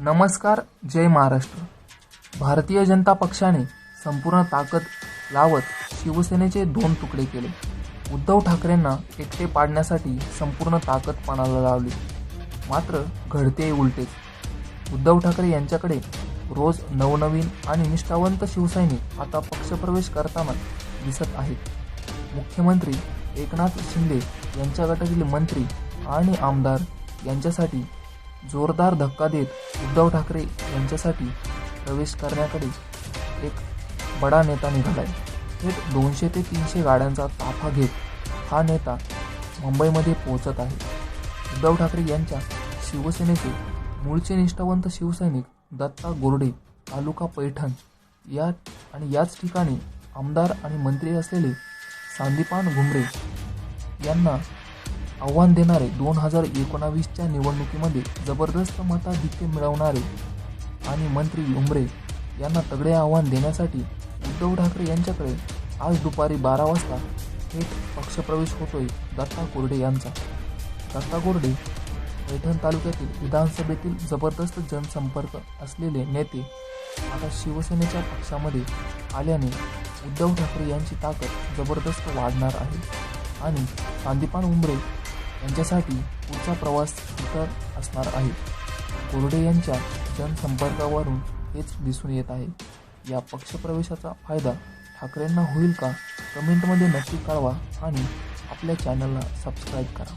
नमस्कार जय महाराष्ट्र. भारतीय जनता पक्षाने संपूर्ण ताकद लावत शिवसेनेचे दोन तुकडे केले. उद्धव ठाकरेंना एकटे पाडण्यासाठी संपूर्ण ताकद पणाला लावली. मात्र घडते उलटेच. उद्धव ठाकरे यांच्याकडे रोज नवनवीन आणि निष्ठावंत शिवसैनिक आता पक्षप्रवेश करताना दिसत आहेत. मुख्यमंत्री एकनाथ शिंदे यांच्या गटातील मंत्री आणि आमदार यांच्यासाठी जोरदार धक्का देत उद्धव ठाकरे यांच्यासाठी प्रवेश करण्याकडे एक बडा नेता निघालाय. थेट दोनशे ते तीनशे गाड्यांचा ताफा घेत हा नेता मुंबईमध्ये पोहोचत आहे. उद्धव ठाकरे यांच्या शिवसेनेचे मूळचे निष्ठावंत शिवसैनिक दत्ता गोरडे तालुका पैठण या आणि याच ठिकाणी आमदार आणि मंत्री असलेले सांदीपान घुमरे यांना आव्हान देणारे दोन हजार एकोणावीसच्या निवडणुकीमध्ये जबरदस्त मताधिक्य मिळवणारे आणि मंत्री उमरे यांना तगडे आव्हान देण्यासाठी उद्धव ठाकरे यांच्याकडे आज दुपारी बारा वाजता थेट पक्षप्रवेश होतोय दत्ता कोरडे यांचा. दत्ता कोरडे पैठण तालुक्यातील विधानसभेतील जबरदस्त जनसंपर्क असलेले नेते आता शिवसेनेच्या पक्षामध्ये आल्याने उद्धव ठाकरे यांची ताकद जबरदस्त वाढणार आहे. आणि सांदीपान उमरे यांच्यासाठी पुढचा प्रवास इतर असणार आहे. कोरडे यांच्या जनसंपर्कावरून हेच दिसून येत आहे. या पक्षप्रवेशाचा फायदा ठाकरेंना होईल का? कमेंटमध्ये नक्की कळवा आणि आपल्या चॅनलला सबस्क्राईब करा.